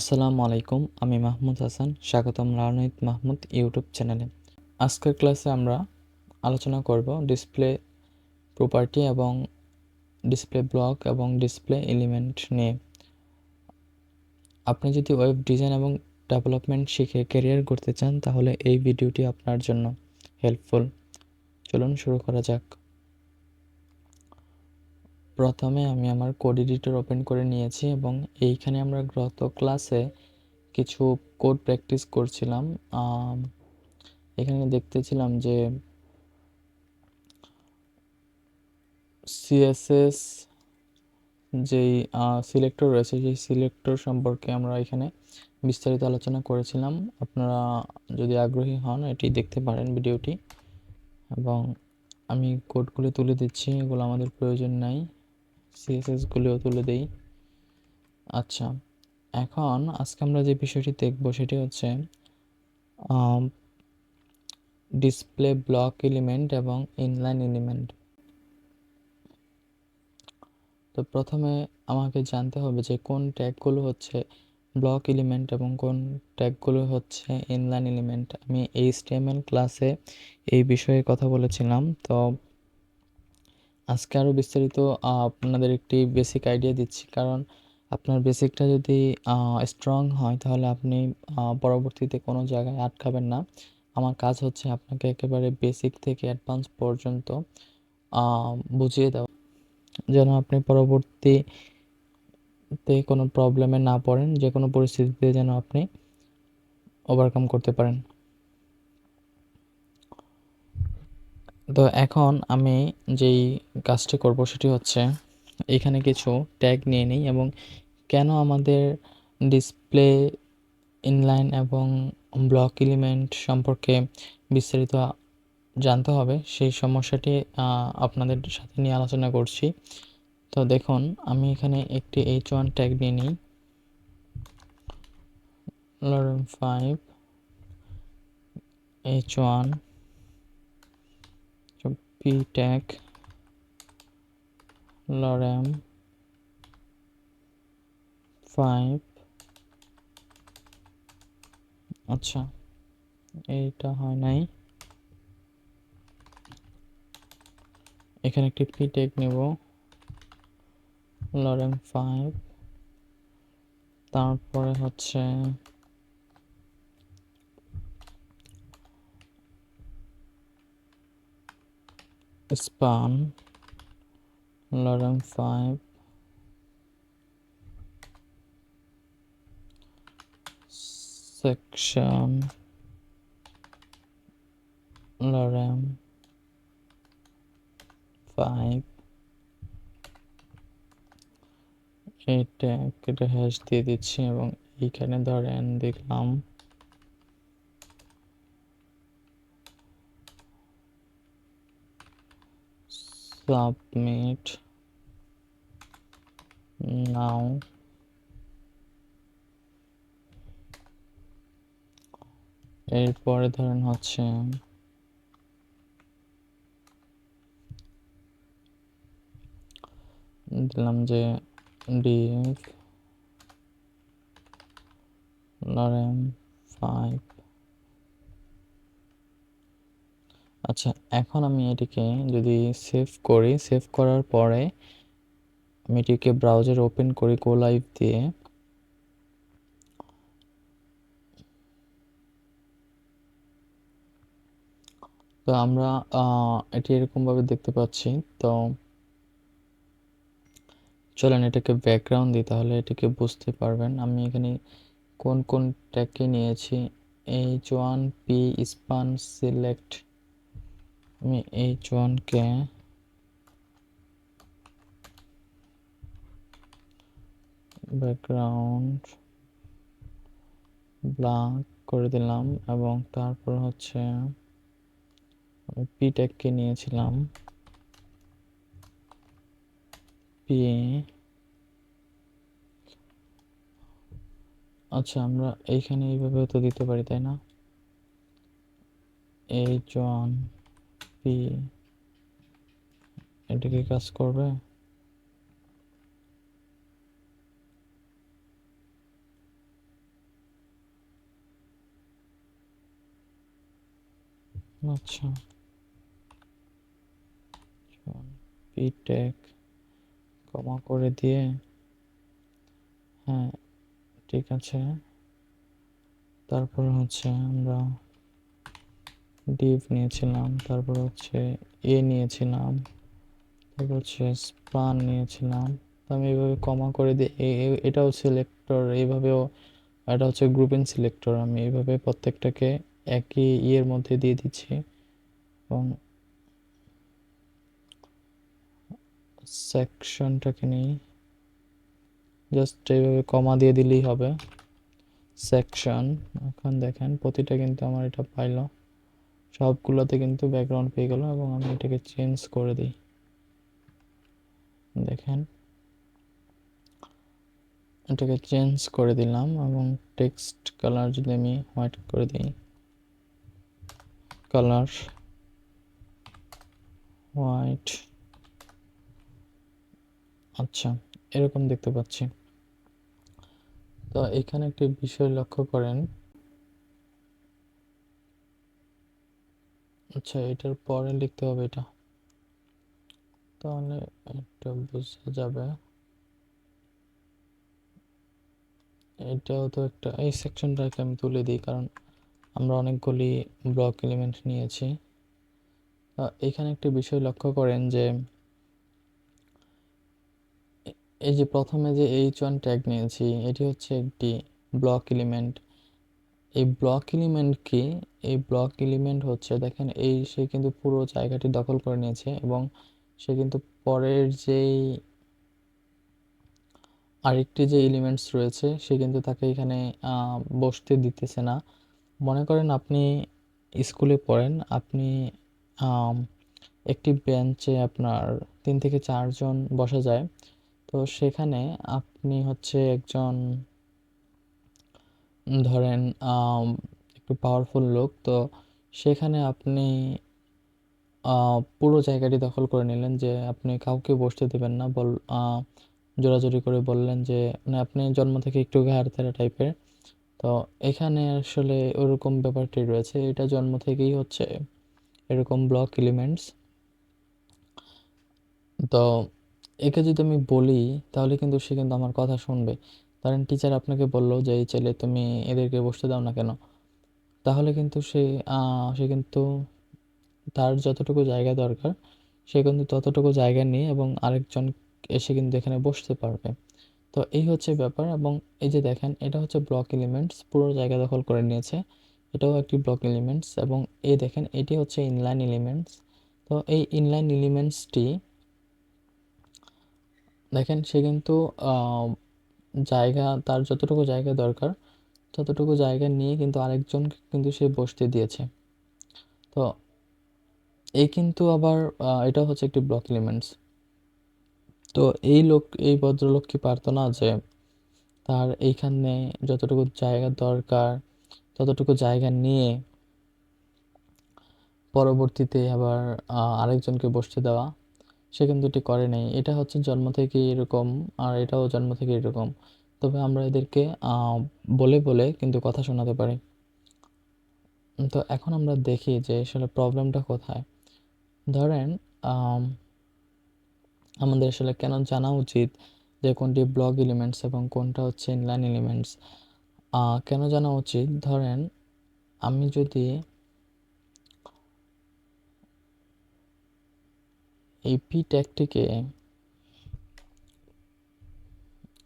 আসসালামু আলাইকুম, আমি মাহমুদ হাসান, স্বাগতম রানহিত মাহমুদ ইউটিউব চ্যানেলে। আজকের ক্লাসে আমরা আলোচনা করব ডিসপ্লে প্রপার্টি এবং ডিসপ্লে ব্লক এবং ডিসপ্লে এলিমেন্ট নিয়ে। আপনি যদি ওয়েব ডিজাইন এবং ডেভেলপমেন্ট শিখে ক্যারিয়ার করতে চান, তাহলে এই ভিডিওটি আপনার জন্য হেল্পফুল। চলুন শুরু করা যাক। প্রথমে আমি আমার কোড এডিটর ওপেন করে নিয়েছি এবং এইখানে আমরা গত ক্লাসে কিছু কোড প্র্যাকটিস করছিলাম। এখানে দেখতেছিলাম যে সিএসএস যেই সিলেক্টর রয়েছে, সেই সিলেক্টর সম্পর্কে আমরা এখানে বিস্তারিত আলোচনা করেছিলাম। আপনারা যদি আগ্রহী হন, এটি দেখতে পারেন ভিডিওটি। এবং আমি কোডগুলি তুলে দিচ্ছি, এগুলো আমাদের প্রয়োজন নাই। সিএসএসগুলিও তুলে দেই। আচ্ছা এখন আজকে আমরা যে বিষয়টি দেখব সেটি হচ্ছে ডিসপ্লে ব্লক এলিমেন্ট এবং ইনলাইন এলিমেন্ট তো প্রথমে আমাকে জানতে হবে যে কোন ট্যাগগুলো হচ্ছে ব্লক এলিমেন্ট এবং কোন ট্যাগগুলো হচ্ছে ইনলাইন এলিমেন্ট আমি এইচটিএমএল ক্লাসে এই বিষয়ে কথা বলেছিলাম, তো আজকে আরও বিস্তারিত আপনাদের একটি বেসিক আইডিয়া দিচ্ছি। কারণ আপনার বেসিকটা যদি স্ট্রং হয়, তাহলে আপনি পরবর্তীতে কোনো জায়গায় আটকাবেন না। আমার কাজ হচ্ছে আপনাকে একেবারে বেসিক থেকে অ্যাডভান্স পর্যন্ত বুঝিয়ে দেওয়া। যেন আপনি পরবর্তীতে কোনো প্রবলেমে না পড়েন যে কোনো পরিস্থিতিতে যেন আপনি ওভারকাম করতে পারেন। তো এখন আমি যেই কাজটি করব সেটি হচ্ছে এখানে কিছু ট্যাগ নিয়ে নিই এবং কেন আমাদের ডিসপ্লে ইনলাইন এবং ব্লক এলিমেন্ট সম্পর্কে বিস্তারিত জানতে হবে, সেই সমস্যাটি আপনাদের সাথে নিয়ে আলোচনা করছি। তো দেখুন, আমি এখানে একটি এইচ ওয়ান ট্যাগ নিয়ে নিই। Lorem five H one P tag lorem five আচ্ছা এইটা হয় নাই। এখানে একটি পি ট্যাগ নেব। লরেম ফাইভ তারপরে হচ্ছে span lorem five, section, lorem five এটা কেটে হ্যাশ দিয়ে দিচ্ছি এবং এইখানে ধরেন দেখলাম সাবমিট নাও এরপরে ধরেন হচ্ছে দিলাম যে ডিএফ লরেম ফাইভ আচ্ছা এখন আমি এটিকে যদি সেভ করি সেভ করার পরে আমি এটিকে ব্রাউজার ওপেন করি গো লাইভ দিয়ে। তো আমরা এটি এরকমভাবে দেখতে পাচ্ছি। তো চলেন এটাকে ব্যাকগ্রাউন্ড দিই, তাহলে এটিকে বুঝতে পারবেন। আমি এখানে কোন কোন ট্যাগকে নিয়েছি? H one P span select আমি এইচ ওয়ানকে ব্যাকগ্রাউন্ড ব্ল্যাঙ্ক করে দিলাম এবং তারপর হচ্ছে আমি পি ট্যাগকে নিয়েছিলাম। পি আচ্ছা আমরা এইখানে এইভাবেও তো দিতে পারি, তাই না? এইচ ওয়ান পি এটা কি কাজ করবে? আচ্ছা। পিটেক কমা করে দিয়ে। হ্যাঁ ঠিক আছে। তারপরে হচ্ছে আমরা ডিভ নিয়েছিলাম, তারপর হচ্ছে এ নিয়েছিলাম, তারপর হচ্ছে স্পান নিয়েছিলাম, তো আমি এইভাবে কমা করে এ- এটাও সিলেক্টর এইভাবেও এটা হচ্ছে গ্রুপিং সিলেক্টর আমি এইভাবে প্রত্যেকটাকে একই ইয়ের মধ্যে দিয়ে দিচ্ছি। এবং সেকশনটাকে নিই জাস্ট এইভাবে কমা দিয়ে দিলেই হবে। সেকশন এখন দেখেন, প্রতিটা কিন্তু আমার এটা পাইলো। সবগুলোতে কিন্তু ব্যাকগ্রাউন্ড পেয়ে গেল এবং আমি এটাকে চেঞ্জ করে দিই। দেখেন। এটাকে চেঞ্জ করে দিলাম এবং টেক্সট কালার যদি আমি হোয়াইট করে দিই কালার হোয়াইট আচ্ছা এরকম দেখতে পাচ্ছি। তো এখানে একটি বিষয় লক্ষ্য করেন। আচ্ছা এটার পরে লিখতে হবে এটা। তাহলে এটা বোঝা যাবে। এটাও তো একটা, এই সেকশনটাকে আমি তুলে দিই, কারণ আমরা অনেকগুলি ব্লক এলিমেন্ট নিয়েছি। এখানে একটি বিষয় লক্ষ্য করেন যে এই যে প্রথমে যে এইচ ওয়ান ট্যাগ নিয়েছি, এটি হচ্ছে একটি ব্লক এলিমেন্ট এই ব্লক এলিমেন্ট কি? এই ব্লক এলিমেন্ট হচ্ছে, দেখেন, এই সে কিন্তু পুরো জায়গাটি দখল করে নিয়েছে এবং সে কিন্তু পরের যেই আরেকটি যে এলিমেন্টস রয়েছে, সে কিন্তু তাকে এখানে বসতে দিতেছে না। মনে করেন আপনি স্কুলে পড়েন, আপনি একটি বেঞ্চে আপনার তিন থেকে চারজন বসা যায়। তো সেখানে আপনি হচ্ছে একজন ধরেন একটু পাওয়ারফুল লোক, তো সেখানে আপনি পুরো জায়গাটি দখল করে নিলেন যে আপনি কাউকে বসতে দেবেন না। বল জোরাজুরি করে বললেন যে মানে আপনি জন্ম থেকে একটু ঘাড় তেরা টাইপের তো এখানে আসলে ওরকম ব্যাপারটি রয়েছে। এটা জন্ম থেকেই হচ্ছে এরকম ব্লক এলিমেন্টস তো একে যদি আমি বলি, তাহলে কিন্তু সে কিন্তু আমার কথা শুনবে। ধরেন টিচার আপনাকে বলল যে, এই ছেলে, তুমি এদেরকে বসতে দাও না কেন? তাহলে কিন্তু সে সে কিন্তু তার যতটুকু জায়গা দরকার, সে কিন্তু ততটুকু জায়গা নিয়ে এবং আরেকজন এসে কিন্তু এখানে বসতে পারবে। তো এই হচ্ছে ব্যাপার এবং এই যে দেখেন, এটা হচ্ছে ব্লক এলিমেন্টস পুরো জায়গা দখল করে নিয়েছে। এটাও একটি ব্লক এলিমেন্টস এবং এই দেখেন, এটি হচ্ছে ইনলাইন এলিমেন্টস তো এই ইনলাইন এলিমেন্টসটি দেখেন, সে কিন্তু জায়গা, তার যতটুকু জায়গা দরকার, ততটুকু জায়গা নিয়ে কিন্তু আরেকজনকে কিন্তু সে বসতে দিয়েছে। তো এই কিন্তু আবার এটা হচ্ছে একটি ব্লক এলিমেন্টস তো এই লোক, এই ভদ্রলোক কি পারতো না যে তার এইখানে যতটুকু জায়গা দরকার, ততটুকু জায়গা নিয়ে পরবর্তীতে আবার আরেকজনকে বসতে দেওয়া। সে কিন্তু এটি করে নাই। এটা হচ্ছে জন্ম থেকে এরকম আর এটাও জন্ম থেকে এরকম। তবে আমরা এদেরকে বলে বলে কিন্তু কথা শোনাতে পারি। তো এখন আমরা দেখি যে আসলে প্রবলেমটা কোথায়। ধরেন আমাদের আসলে কেন জানা উচিত যে কোনটি ব্লক এলিমেন্টস এবং কোনটা হচ্ছে ইনলাইন এলিমেন্টস? কেন জানা উচিত? ধরেন, আমি যদি এই পি ট্যাগটিকে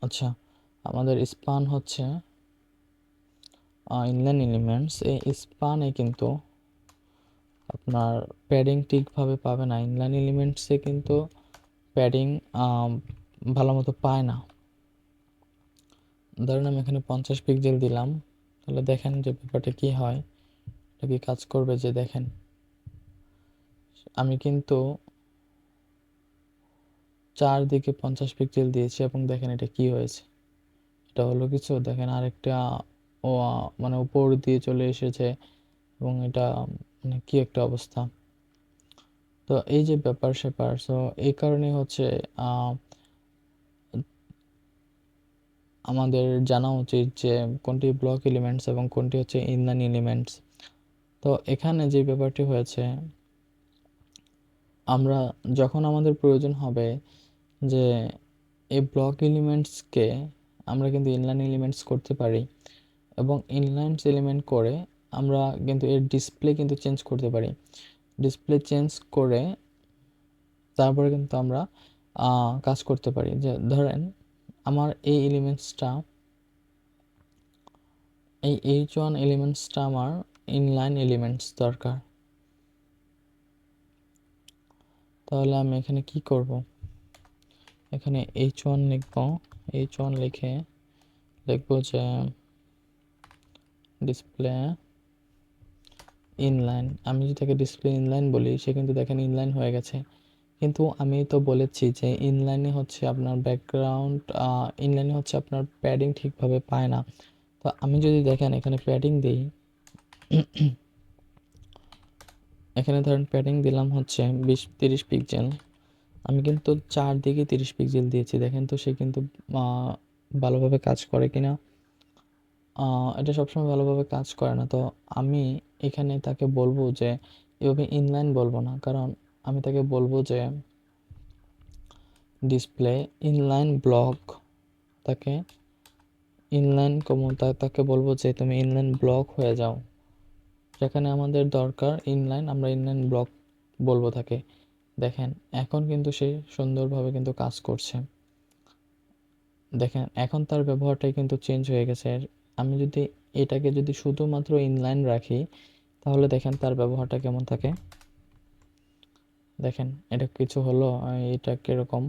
আচ্ছা আমাদের স্পান হচ্ছে ইনলাইন এলিমেন্টস এই স্পানে কিন্তু আপনার প্যাডিং ঠিকভাবে পাবে না। ইনলাইন এলিমেন্টসে কিন্তু প্যাডিং ভালো মতো পায় না। ধরেন আমি এখানে পঞ্চাশ পিক্সেল দিলাম, তাহলে দেখেন যে ব্যাপারটা কী হয়, এটা কি কাজ করবে যে দেখেন। আমি কিন্তু চারদিকে পঞ্চাশ পিক্সেল দিয়েছি এবং দেখেন এটা কি হয়েছে। এটা হলো কিছু, দেখেন আরেকটা, ও মানে উপর দিয়ে চলে এসেছে এবং এটা মানে কি একটা অবস্থা। তো এই যে ব্যাপার স্যাপার সো এই কারণে হচ্ছে আমাদের জানা উচিত যে কোনটি ব্লক এলিমেন্টস এবং কোনটি হচ্ছে ইনলাইন এলিমেন্টস তো এখানে যে ব্যাপারটি হয়েছে, আমরা যখন আমাদের প্রয়োজন হবে যে এই ব্লক এলিমেন্টসকে আমরা কিন্তু ইনলাইন এলিমেন্টস করতে পারি এবং ইনলাইন্স এলিমেন্ট করে আমরা কিন্তু এর ডিসপ্লে কিন্তু চেঞ্জ করতে পারি। ডিসপ্লে চেঞ্জ করে তারপরে কিন্তু আমরা কাজ করতে পারি। যে ধরেন আমার এই এলিমেন্টসটা এই এইচ ওয়ান এলিমেন্টসটা আমার ইনলাইন এলিমেন্টস দরকার। তাহলে আমি এখানে কি করব? এখানে এইচ ওয়ান লিখব। এইচ ওয়ান লিখে লিখব যে ডিসপ্লে ইনলাইন আমি যদি তাকে ডিসপ্লে ইনলাইন বলি, সে কিন্তু দেখেন ইনলাইন হয়ে গেছে। কিন্তু আমি তো বলেছি যে ইনলাইনে হচ্ছে আপনার ব্যাকগ্রাউন্ড ইনলাইনে হচ্ছে আপনার প্যাডিং ঠিকভাবে পায় না। তো আমি যদি দেখেন এখানে প্যাডিং দিই, এখানে ধরেন প্যাডিং দিলাম হচ্ছে বিশ তিরিশ পিক্সেল আমি কিন্তু চারদিকে তিরিশ পিক্সেল দিয়েছি। দেখেন তো সে কিন্তু ভালোভাবে কাজ করে কিনা। আহ, এটা সবসময় ভালোভাবে কাজ করে না। তো আমি এখানে তাকে বলব যে এভাবে ইনলাইন বলব না। কারণ আমি তাকে বলব যে ডিসপ্লে ইনলাইন ব্লক তাকে ইনলাইন কমতা তাকে বলব যে তুমি ইনলাইন ব্লক হয়ে যাও। যেখানে আমাদের দরকার ইনলাইন আমরা ইনলাইন ব্লক বলব তাকে। দেখেন, এখন কিন্তু সে সুন্দরভাবে কিন্তু কাজ করছে। দেখেন, এখন তার ব্যবহারটাই কিন্তু চেঞ্জ হয়ে গেছে। আমি যদি এটাকে যদি শুধুমাত্র ইনলাইন রাখি, তাহলে দেখেন তার ব্যবহারটা কেমন থাকে। দেখেন, এটা কিছু হলো, এটা কীরকম।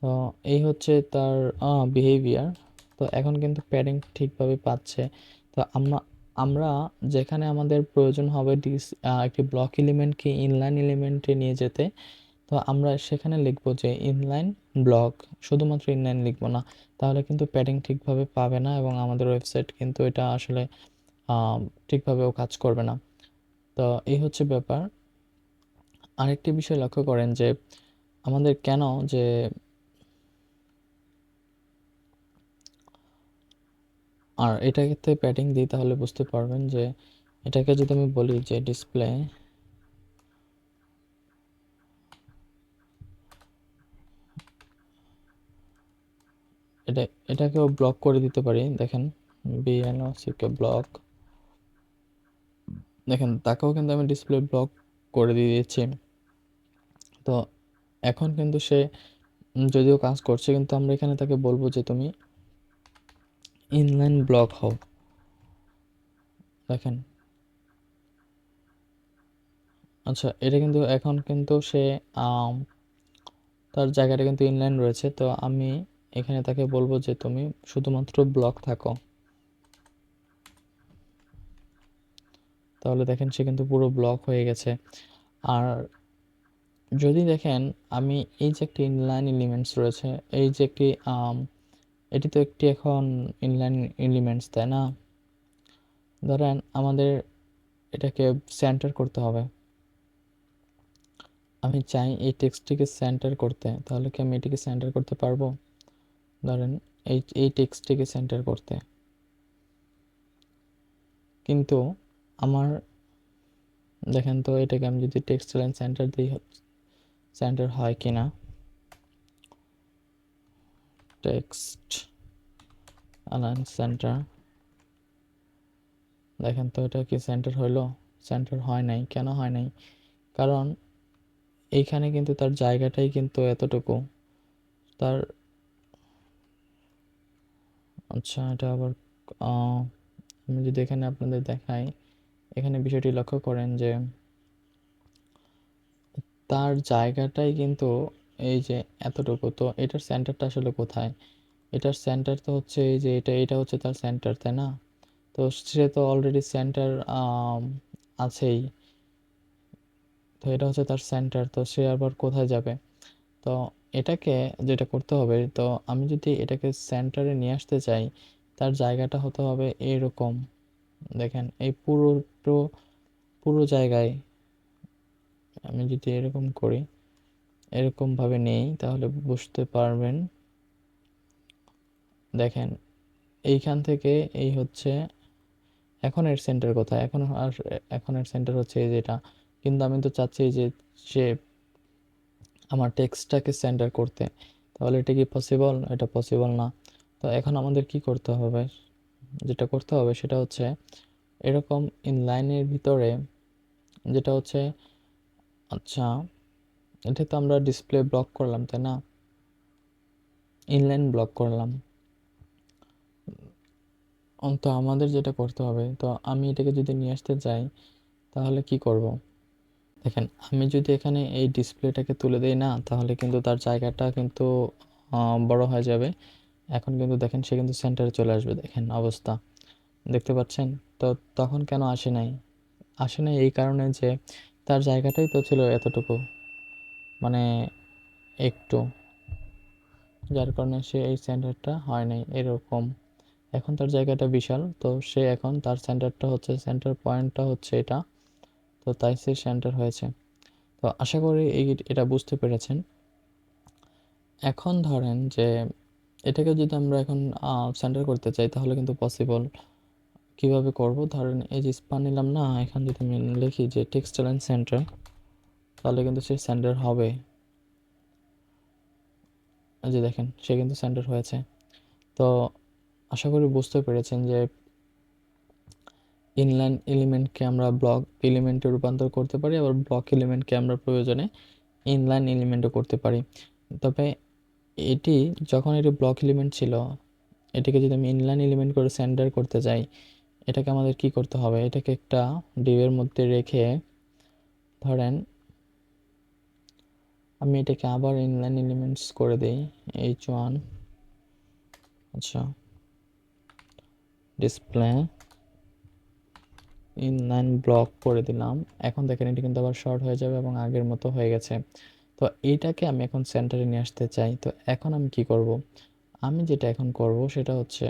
তো এই হচ্ছে তার বিহেভিয়ার তো এখন কিন্তু প্যাডিং ঠিকভাবে পাচ্ছে। তো আমরা আমরা যেখানে আমাদের প্রয়োজন হবে ডিস একটি ব্লক এলিমেন্টকে ইনলাইন এলিমেন্টে নিয়ে যেতে, তো আমরা সেখানে লিখব যে ইনলাইন ব্লক শুধুমাত্র ইনলাইন লিখব না, তাহলে কিন্তু প্যাডিং ঠিকভাবে পাবে না এবং আমাদের ওয়েবসাইট কিন্তু এটা আসলে ঠিকভাবেও কাজ করবে না। তো এই হচ্ছে ব্যাপার। আরেকটি বিষয় লক্ষ্য করেন যে আমাদের কেন যে আর এটাকে প্যাডিং দিই তাহলে বুঝতে পারবেন যে এটাকে যদি আমি বলি যে ডিসপ্লে এটা, এটাকেও ব্লক করে দিতে পারি। দেখেন বিএনওসিকে ব্লক দেখেন, তাকেও কিন্তু আমি ডিসপ্লে ব্লক করে দিয়ে দিয়েছি। তো এখন কিন্তু সে যদিও কাজ করছে, কিন্তু আমরা এখানে তাকে বলব যে তুমি ইনলাইন ব্লক হও। দেখেন। আচ্ছা এটা কিন্তু, এখন কিন্তু সে তার জায়গাটা কিন্তু ইনলাইন রয়েছে। তো আমি এখানে তাকে বলব যে তুমি শুধুমাত্র ব্লক থাকো। তাহলে দেখেন সে কিন্তু পুরো ব্লক হয়ে গেছে। আর যদি দেখেন, আমি এই যে একটি ইনলাইন এলিমেন্টস রয়েছে, এই যে একটি এটি তো একটি এখন ইনলাইন এলিমেন্টস তাই না? ধরেন আমাদের এটাকে সেন্টার করতে হবে। আমি চাই এই টেক্সটটিকে সেন্টার করতে, তাহলে কি আমি এটিকে সেন্টার করতে পারব? ধরেন এই এই টেক্সটটিকে সেন্টার করতে। কিন্তু আমার, দেখেন তো এটাকে আমি যদি টেক্সট লাইন সেন্টার দিই সেন্টার হয় কি না টেক্সট আলাইন সেন্টার দেখেন তো এটা কি সেন্টার হইল? সেন্টার হয় নাই। কেন হয় নাই? কারণ এইখানে কিন্তু তার জায়গাটাই কিন্তু এতটুকু। তার আচ্ছা এটা আবার আমি যদি এখানে আপনাদের দেখাই, এখানে বিষয়টি লক্ষ্য করেন যে তার জায়গাটাই কিন্তু এই যে এতটুকু, তো এটার সেন্টারটা আসলে কোথায়? এটার সেন্টার তো হচ্ছে এই যে এটা এটা হচ্ছে তার সেন্টার তাই না? তো সে তো অলরেডি সেন্টার আছেই। তো এটা হচ্ছে তার সেন্টার তো সে আবার কোথায় যাবে? তো এটাকে যেটা করতে হবে, তো আমি যদি এটাকে সেন্টারে নিয়ে আসতে চাই, তার জায়গাটা হতে হবে এরকম। দেখেন, এই পুরো পুরো পুরো জায়গায় আমি যদি এরকম করি এরকম ভাবে নেই, তাহলে বুঝতে পারবেন। দেখেন, এইখান থেকে এই হচ্ছে, এখন এর সেন্টার কোথায়? এখন আর, এখন এর সেন্টার হচ্ছে এই যেটা। কিন্তু আমি তো চাচ্ছি যে সে আমার টেক্সটটাকে সেন্টার করতে। তাহলে এটা কি পসিবল এটা পসিবল না। তো এখন আমাদের কি করতে হবে? যেটা করতে হবে সেটা হচ্ছে, এরকম ইনলাইনের ভিতরে যেটা হচ্ছে আচ্ছা এটা তো আমরা ডিসপ্লে ব্লক করলাম, তাই না? ইনলাইন ব্লক করলাম। তো আমাদের যেটা করতে হবে, তো আমি এটাকে যদি নিয়ে আসতে চাই তাহলে কি করব? দেখেন, আমি যদি এখানে এই ডিসপ্লেটাকে তুলে দেই না, তাহলে কিন্তু তার জায়গাটা কিন্তু বড় হয়ে যাবে। এখন কিন্তু দেখেন, সে কিন্তু সেন্টারে চলে আসবে, দেখেন অবস্থা। দেখতে পাচ্ছেন? তো তখন কেন আসে নাই? আসে নাই এই কারণে যে তার জায়গাটাই তো ছিল এতটুকু। মানে একটু, যার কারণে সে এই সেন্টারটা হয় নাই এরকম। এখন তার জায়গাটা বিশাল, তো সে এখন তার সেন্টারটা হচ্ছে সেন্টার পয়েন্টটা হচ্ছে এটা, তো তাই সে সেন্টার হয়েছে। তো আশা করি এই এটা বুঝতে পেরেছেন। এখন ধরেন যে এটাকে যদি আমরা এখন সেন্টার করতে চাই, তাহলে কিন্তু পসিবল কীভাবে করব? ধরেন এই যে স্পান নিলাম না, এখান যদি আমি লিখি যে টেক্সটাইল সেন্টার তাহলে কিন্তু সে স্যান্ডার হবে। যে দেখেন, সে কিন্তু স্যান্ডার হয়েছে। তো আশা করি বুঝতে পেরেছেন যে ইনলাইন এলিমেন্টকে আমরা ব্লক এলিমেন্টে রূপান্তর করতে পারি, আবার ব্লক এলিমেন্টকে আমরা প্রয়োজনে ইনলাইন এলিমেন্টও করতে পারি। তবে এটি যখন এটি ব্লক এলিমেন্ট ছিল, এটাকে যদি আমি ইনলাইন এলিমেন্ট করে সেন্টার করতে চাই এটাকে আমাদের কি করতে হবে? এটাকে একটা ডিবের মধ্যে রেখে ধরেন আমি এটাকে আবার ইনলাইন এলিমেন্টস করে দেই এইচ ওয়ান আচ্ছা। ডিসপ্লে ইনলাইন ব্লক করে দিলাম। এখন দেখেন এটি কিন্তু আবার শর্ট হয়ে যাবে এবং আগের মতো হয়ে গেছে। তো এইটাকে আমি এখন সেন্টারে নিয়ে আসতে চাই। তো এখন আমি কি করব? আমি যেটা এখন করব সেটা হচ্ছে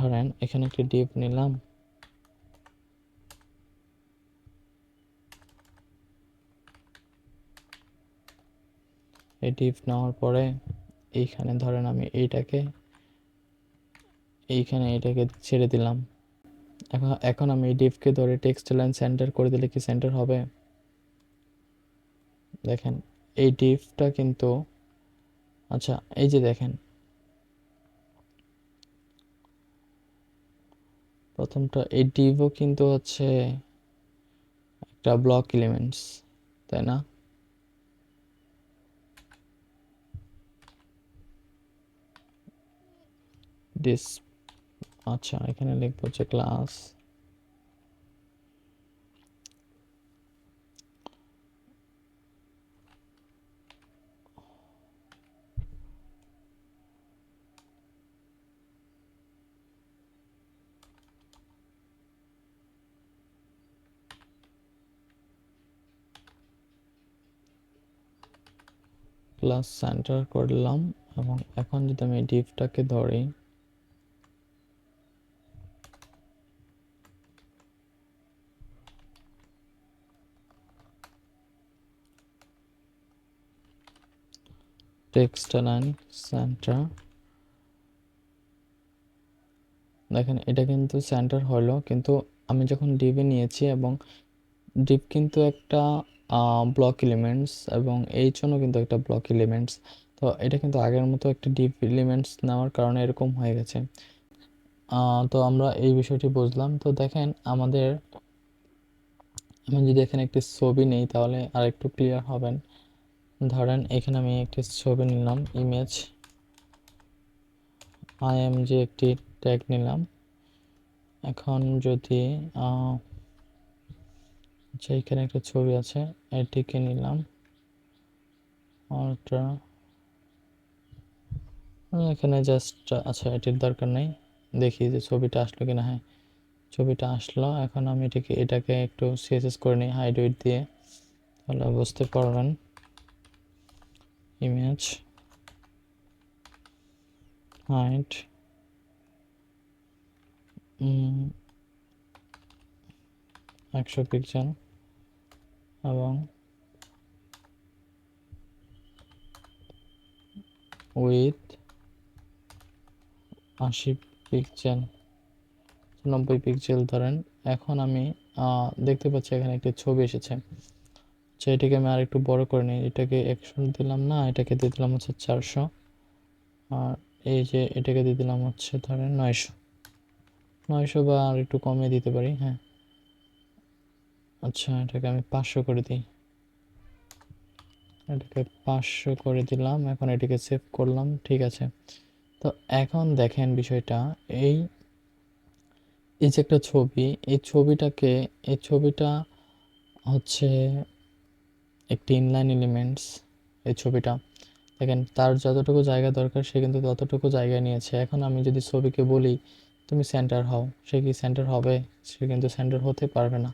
ধরেন, এখানে একটি ডিপ নিলাম। এই ডিপ নেওয়ার পরে, এইখানে ধরেন আমি এইটাকে, এইখানে এটাকে ছেড়ে দিলাম। এখন এখন আমি এই ডিপকে ধরে টেক্সট লাইন সেন্টার করে দিলে কি সেন্টার হবে? দেখেন, এই ডিপটা কিন্তু আচ্ছা এই যে দেখেন প্রথমটা এই ডিভও কিন্তু হচ্ছে একটা ব্লক এলিমেন্টস তাই না? ডিস আচ্ছা এখানে লিখব হচ্ছে ক্লাস ক্লাস সেন্টার করলাম এবং এখন যদি আমি ডিভটাকে ধরি টেক্সট লাইন সেন্টার দেখেন এটা কিন্তু সেন্টার হলো, কিন্তু আমি যখন ডিভে নিয়েছি এবং ডিপ কিন্তু একটা ব্লক এলিমেন্টস এবং এই জন্য কিন্তু একটা ব্লক এলিমেন্টস তো এটা কিন্তু আগের মতো একটা ডিপ এলিমেন্টস নেওয়ার কারণে এরকম হয়ে গেছে। তো আমরা এই বিষয়টি বুঝলাম। তো দেখেন আমাদের, আমি যদি এখানে একটি ছবি নেই তাহলে আর একটু ক্লিয়ার হবেন। ধরেন এখানে আমি একটি ছবি নিলাম ইমেজ আই এম আইএমজি একটি ট্যাগ নিলাম। এখন যদি আচ্ছা এখানে একটা ছবি আছে এটিকে নিলাম। এখানে জাস্ট আচ্ছা এটির দরকার নেই। দেখি যে ছবিটা আসলো কিনা হ্যাঁ। ছবিটা আসলো, এখন আমি এটাকে এটাকে একটু সিএসএস করে নিই হাইড উইড দিয়ে। তাহলে বুঝতে পারবেন ইমেজ হাইট একশো পিক্সেল এবং উইথ আশি পিক্সেল নব্বই পিক্সেল ধরেন। এখন আমি দেখতে পাচ্ছি এখানে একটি ছবি এসেছে। আচ্ছা এটাকে আমি আর একটু বড় করে নিই। এটাকে একশো দিলাম না, এটাকে দিয়ে দিলাম হচ্ছে চারশো। আর এই যে এটাকে দিয়ে দিলাম হচ্ছে ধরেন নয়শো। নয়শো বা আর একটু কমিয়ে দিতে পারি হ্যাঁ। আচ্ছা এটাকে আমি পাঁচশো করে দিই। এটাকে পাঁচশো করে দিলাম, এখন এটাকে সেভ করলাম, ঠিক আছে। তো এখন দেখেন বিষয়টা, এই এই যে একটা ছবি, এই ছবিটাকে, এই ছবিটা হচ্ছে একটি ইনলাইন এলিমেন্টস এই ছবিটা। দেখেন, তার যতটুকু জায়গা দরকার, সে কিন্তু ততটুকু জায়গা নিয়েছে। এখন আমি যদি ছবিকে বলি, তুমি সেন্টার হও। সে কি সেন্টার হবে? সে কিন্তু সেন্টার হতে পারবে না।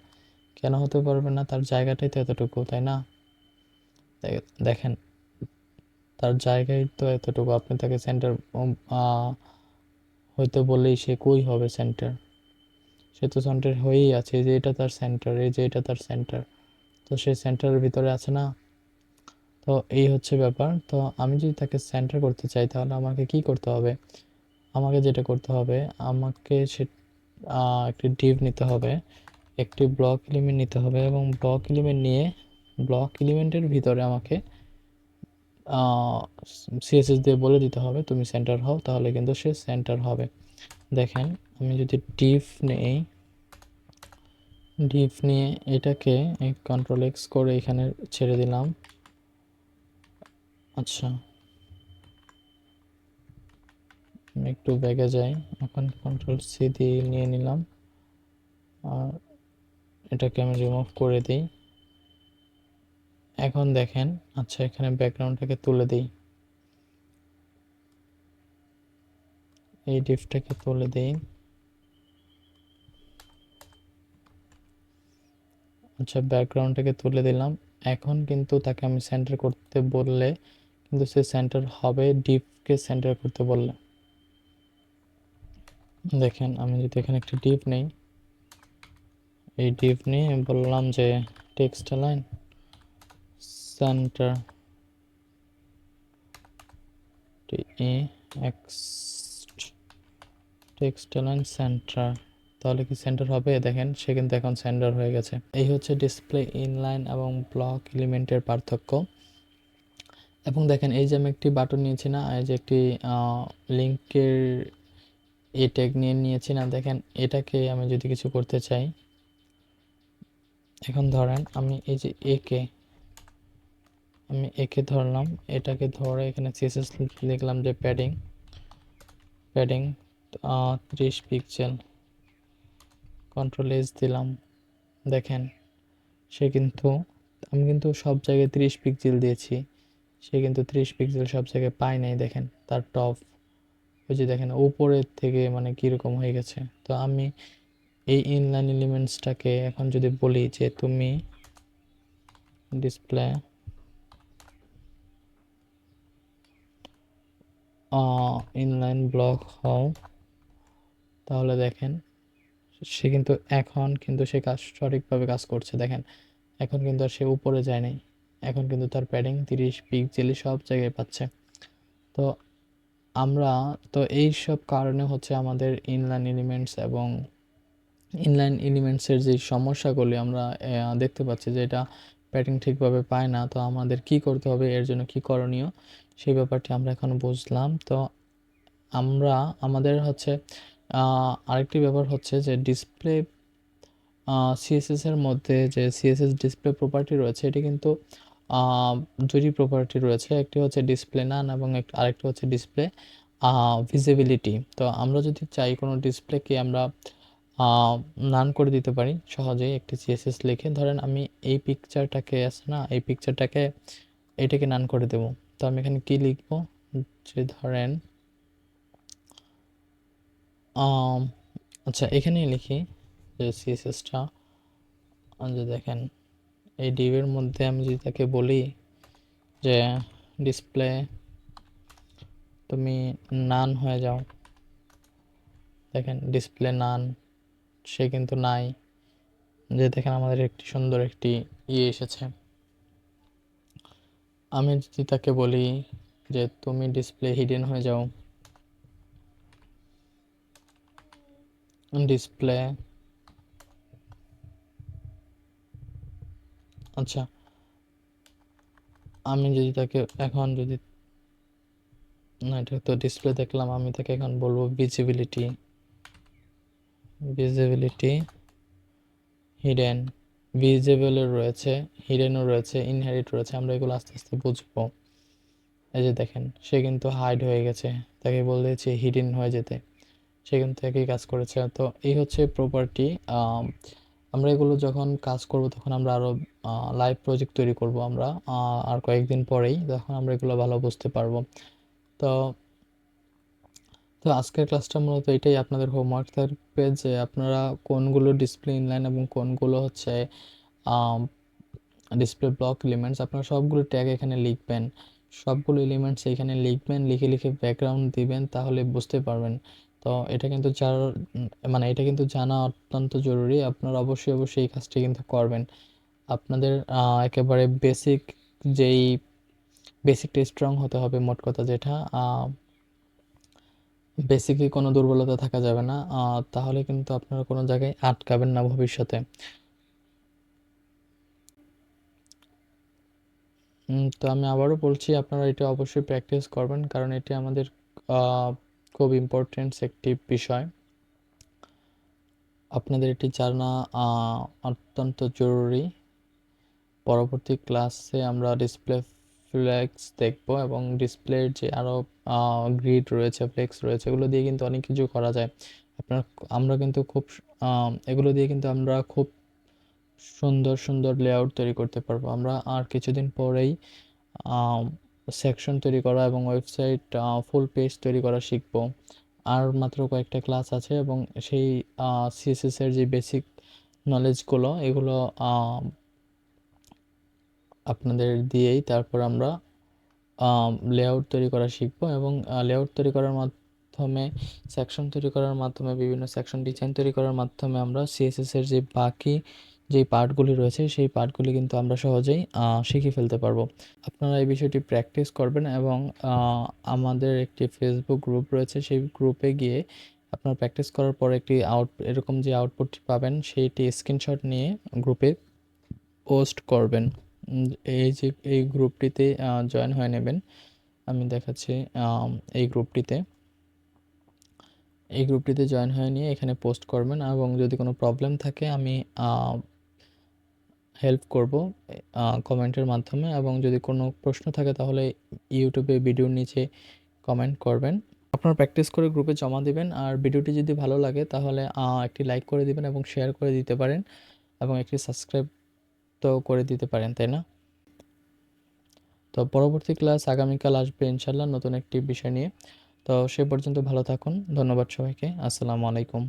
কেন হতে পারবে না? তার জায়গাটাই তো এতটুকু, তাই না? দেখেন, তার জায়গায় তো এতটুকু। আপনি তাকে সেন্টার হয়তো বললেই সে কই হবে সেন্টার সে তো সেন্টার হয়েই আছে যে এটা তার সেন্টার এই যে এটা তার সেন্টার তো সে সেন্টারের ভিতরে আছে না? তো এই হচ্ছে ব্যাপার। তো আমি যদি তাকে সেন্টার করতে চাই, তাহলে আমাকে কি করতে হবে? আমাকে যেটা করতে হবে, আমাকে সে একটি ডিভ নিতে হবে। একটি ব্লক এলিমেন্ট নিতে হবে এবং ব্লক এলিমেন্ট নিয়ে ব্লক এলিমেন্টের ভিতরে আমাকে সিএসএস দিয়ে বলে দিতে হবে, তুমি সেন্টার হও, তাহলে কিন্তু সে সেন্টার হবে। দেখেন, আমি যদি ডিভ নেই ডিভ নিয়ে এটাকে কন্ট্রোল এক্স করে এখানে ছেড়ে দিলাম। আচ্ছা। একটু ব্যাগে যাই, এখন কন্ট্রোল সি দিয়ে নিয়ে নিলাম। আর এটাকে আমি রিমুভ করে দিই। এখন দেখেন আচ্ছা এখানে ব্যাকগ্রাউন্ডটাকে তুলে দিই। এই ডিফটাকে তুলে দিই। আচ্ছা ব্যাকগ্রাউন্ডটাকে তুলে দিলাম। এখন কিন্তু তাকে আমি সেন্টার করতে বললে কিন্তু সে সেন্টার হবে ডিপকে সেন্টার করতে বললে। দেখেন, আমি যদি এখানে একটা ডিপ নেই এই ডিপ নিয়ে বললাম যে text align center text align center. তাহলে কি সেন্টার হবে? দেখেন, সে কিন্তু এখন সেন্টার হয়ে গেছে। এই হচ্ছে ডিসপ্লে ইনলাইন এবং ব্লক এলিমেন্টের পার্থক্য। এবং দেখেন, এই যে আমি একটি বাটন নিয়েছি না, এই যে একটি লিঙ্কের এ ট্যাগ নিয়ে নিয়েছি না, দেখেন, এটাকে আমি যদি কিছু করতে চাই এখন ধরেন আমি এই যে একে আমি একে ধরলাম, এটাকে ধরে এখানে সিএসএস লিখলাম যে প্যাডিং প্যাডিং ত্রিশ পিক্সেল কন্ট্রোল এস দিলাম। দেখেন, সে কিন্তু, আমি কিন্তু সব জায়গায় ত্রিশ পিক্সেল দিয়েছি, সে কিন্তু ত্রিশ পিক্সেল সব জায়গায় পায় নাই, দেখেন, তার টপ ওই যে দেখেন, উপরের থেকে মানে কীরকম হয়ে গেছে। তো আমি এই ইনলাইন এলিমেন্টসটাকে এখন যদি বলি যে তুমি ডিসপ্লে ইনলাইন ব্লক হও, তাহলে দেখেন সে কিন্তু এখন কিন্তু সে কাজ সঠিকভাবে কাজ করছে। দেখেন, এখন কিন্তু আর সে উপরে যায় নাই। এখন কিন্তু তার প্যাডিং তিরিশ পিক্সেলি সব জায়গায় পাচ্ছে। তো আমরা, তো এই সব কারণে হচ্ছে আমাদের ইনলাইন এলিমেন্টস এবং ইনলাইন এলিমেন্টসের যে সমস্যাগুলি আমরা দেখতে পাচ্ছি যে এটা প্যাডিং ঠিকভাবে পায় না, তো আমাদের কি করতে হবে, এর জন্য কি করণীয়, সেই ব্যাপারটি আমরা এখন বুঝলাম। তো আমরা, আমাদের হচ্ছে আরেকটি ব্যাপার হচ্ছে যে ডিসপ্লে সিএসএস এর মধ্যে যে সিএসএস ডিসপ্লে প্রপার্টি রয়েছে, এটি কিন্তু দুটি প্রপার্টি রয়েছে, একটি হচ্ছে ডিসপ্লে নান এবং আরেকটি হচ্ছে ডিসপ্লে ভিজিবিলিটি তো আমরা যদি চাই কোনো ডিসপ্লেকে আমরা নান করে দিতে পারি। সহজেই একটি সিএসএস লিখে ধরেন আমি এই পিকচারটাকে আছে না, এই পিকচারটাকে এটাকে নান করে দেব। তো আমি এখানে কি লিখব? যে ধরেন আচ্ছা এখানেই লিখি যে সিএসএসটা যে দেখেন, এই ডিভের মধ্যে আমি যদি তাকে বলি যে ডিসপ্লে তুমি নান হয়ে যাও। দেখেন ডিসপ্লে নান সে কিন্তু নাই। যে দেখেন আমাদের একটি সুন্দর একটি ইয়ে এসেছে। আমি যদি তাকে বলি যে তুমি ডিসপ্লে হিডেন হয়ে যাও। ডিসপ্লে আচ্ছা আমি যদি তাকে এখন যদি না, এটা তো ডিসপ্লে দেখলাম, আমি তাকে এখন বলব ভিজিবিলিটি ভিজিবিলিটি হিডেন ভিজিবলের রয়েছে হিডেনও রয়েছে ইনহেরিট রয়েছে, আমরা এগুলো আস্তে আস্তে বুঝব। এই যে দেখেন, সে কিন্তু হাইড হয়ে গেছে, তাকে বলে দিয়েছি হিডেন হয়ে যেতে। সে কিন্তু একই কাজ করেছে। তো এই হচ্ছে প্রপার্টি আমরা এগুলো যখন কাজ করব তখন আমরা আরও লাইভ প্রজেক্ট তৈরি করব আমরা আর কয়েকদিন পরেই, তখন আমরা এগুলো ভালো বুঝতে পারব। তো তো আজকের ক্লাসটা মূলত এটাই আপনাদের হোমওয়ার্ক থাকবে যে আপনারা কোনগুলো ডিসপ্লে ইনলাইন এবং কোনগুলো হচ্ছে ডিসপ্লে ব্লক এলিমেন্টস আপনারা সবগুলো ট্যাগ এখানে লিখবেন। সবগুলো এলিমেন্টস এখানে লিখবেন, লিখে লিখে ব্যাকগ্রাউন্ড দিবেন, তাহলে বুঝতে পারবেন। তো এটা কিন্তু যার মানে এটা কিন্তু জানা অত্যন্ত জরুরি, আপনারা অবশ্যই অবশ্যই এই কাজটি কিন্তু করবেন। আপনাদের একেবারে বেসিক যেই বেসিকটা স্ট্রং হতে হবে মোট কথা যেটা বেসিকই কোনো দুর্বলতা থাকা যাবে না তাহলে কিন্তু আপনারা কোনো জায়গায় আটকাবেন না ভবিষ্যতে। তো আমি আবারও বলছি, আপনারা এটা অবশ্যই প্র্যাকটিস করবেন, কারণ এটি আমাদের খুব ইম্পর্টেন্ট একটি বিষয়। আপনাদের এটি জানা অত্যন্ত জরুরি। পরবর্তী ক্লাসে আমরা ডিসপ্লে ফ্লেক্স দেখব এবং ডিসপ্লের যে আরও গ্রিড রয়েছে ফ্লেক্স রয়েছে, এগুলো দিয়ে কিন্তু অনেক কিছু করা যায়। আপনার আমরা কিন্তু খুব এগুলো দিয়ে কিন্তু আমরা খুব সুন্দর সুন্দর লেআউট তৈরি করতে পারব। আমরা আর কিছুদিন পরেই সেকশন তৈরি করা এবং ওয়েবসাইট ফুল পেজ তৈরি করা শিখব। আর মাত্র কয়েকটা ক্লাস আছে এবং সেই সিএসএস এর যে বেসিক নলেজগুলো এগুলো আপনাদের দিয়েই তারপর আমরা লেআউট তৈরি করা শিখব এবং লেআউট তৈরি করার মাধ্যমে সেকশন তৈরি করার মাধ্যমে, বিভিন্ন সেকশন ডিজাইন তৈরি করার মাধ্যমে আমরা সিএসএস এর যে বাকি যে পার্টগুলি রয়েছে, সেই পার্টগুলি কিন্তু আমরা সহজেই শিখে ফেলতে পারব। আপনারা এই বিষয়টি প্র্যাকটিস করবেন এবং আমাদের একটি ফেসবুক গ্রুপ রয়েছে, সেই গ্রুপে গিয়ে আপনারা প্র্যাকটিস করার পর একটি আউট এরকম যে আউটপুটটি পাবেন, সেইটি স্ক্রিনশট নিয়ে গ্রুপে পোস্ট করবেন। এই যে এই গ্রুপটিতে জয়েন হয়ে নেবেন। আমি দেখাচ্ছি এই গ্রুপটিতে। এই গ্রুপটিতে জয়েন হয়ে নিয়ে এখানে পোস্ট করবেন এবং যদি কোনো প্রবলেম থাকে, আমি হেল্প করব কমেন্টের মাধ্যমে এবং যদি কোনো প্রশ্ন থাকে, তাহলে ইউটিউবে ভিডিওর নিচে কমেন্ট করবেন। আপনারা প্র্যাকটিস করে গ্রুপে জমা দিবেন আর ভিডিওটি যদি ভালো লাগে, তাহলে একটি লাইক করে দিবেন এবং শেয়ার করে দিতে পারেন এবং একটি সাবস্ক্রাইব করে দিতে পারেন, তাই না? তো পরবর্তী ক্লাস আগামীকাল আসবে ইনশাল্লাহ নতুন একটি বিষয় নিয়ে। তো সে পর্যন্ত ভালো থাকুন, ধন্যবাদ সবাইকে, আসসালামু আলাইকুম।